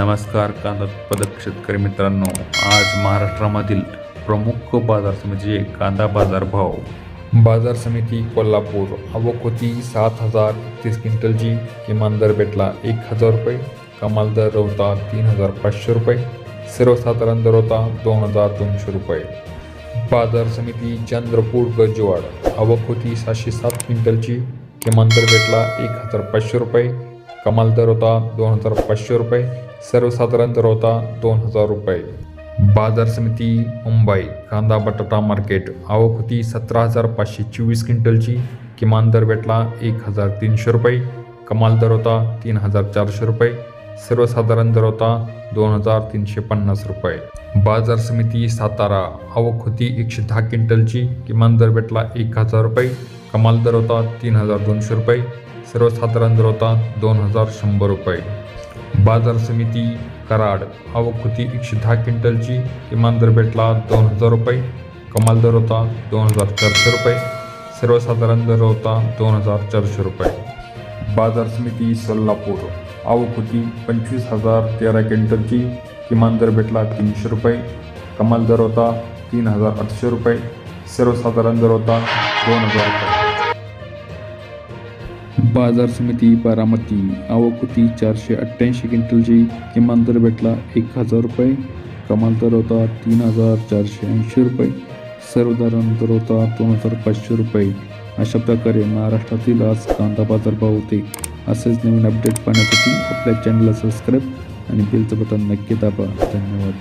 नमस्कार कांदा उत्पादक शेतकरी मित्रांनो, आज महाराष्ट्र महाराष्ट्रामधील प्रमुख बाज़ार समितीचे कांदा बाज़ार भाव. बाज़ार समिती कोल्हापूर, आवक होती सात हज़ार तीस क्विंटलची किमान दर भेटला एक हज़ार रुपये, कमाल दर होता तीन हज़ार पाचशे रुपये, सर्वसाधारण दर होता दोन हज़ार दोनशे रुपये. बाज़ार समिती चंद्रपूर गजवाड, आवक होती सातशे सात क्विंटलची किमान दर भेटला एक हज़ार पाचशे रुपये, कमाल दर होता दोन हज़ार पाचशे रुपये सर्वसाधारण दर होता दोन हजार रुपये. बाजार समिती मुंबई. कांदा बटाटा मार्केट. आवक होती सतरा हजार पाचशे चोवीस क्विंटलची. किमान दर भेटला एक हजार तीनशे रुपये. कमाल दर होता तीन हजार चारशे रुपये. सर्वसाधारण दर होता दोन हजार तीनशे पन्नास रुपये. बाजार समिती सातारा. आवक होती एकशे दहा क्विंटलची. किमान दर भेटला एक हजार रुपये. कमाल दर होता तीन हजार दोनशे रुपये. सर्वसाधारण दर होता दोन हजार शंभर रुपये. बाजार समिती कराड आवक होती एकशे दहा क्विंटलची. किमान दर भेटला दोन हजार रुपये. कमाल दर होता दोन हजार चारशे रुपये. सर्वसाधारण दर होता दोन हजार चारशे रुपये. बाजार समिती सोलापूर आवक होती पंचवीस हजार तेरा क्विंटलची. किमान दर भेटला तीनशे रुपये. कमाल दर होता तीन हजार आठशे रुपये. सर्वसाधारण दर होता दोन हजार रुपये. बाजार समिती बारामती. आवक होती चारशे अठ्ठ्याऐंशी क्विंटलची किमान दर भेटला एक हजार रुपये. कमाल दर होता तीन हजार चारशे ऐंशी रुपये. सर्वधारण दर होता दोन हजार पाचशे रुपये. अशा प्रकारे महाराष्ट्रातील आज कांदा बाजारभाव होते. असेच नवीन अपडेट पाहण्यासाठी आपल्या चॅनलला सबस्क्राईब आणि बेलचं बटन नक्की दाबा. धन्यवाद.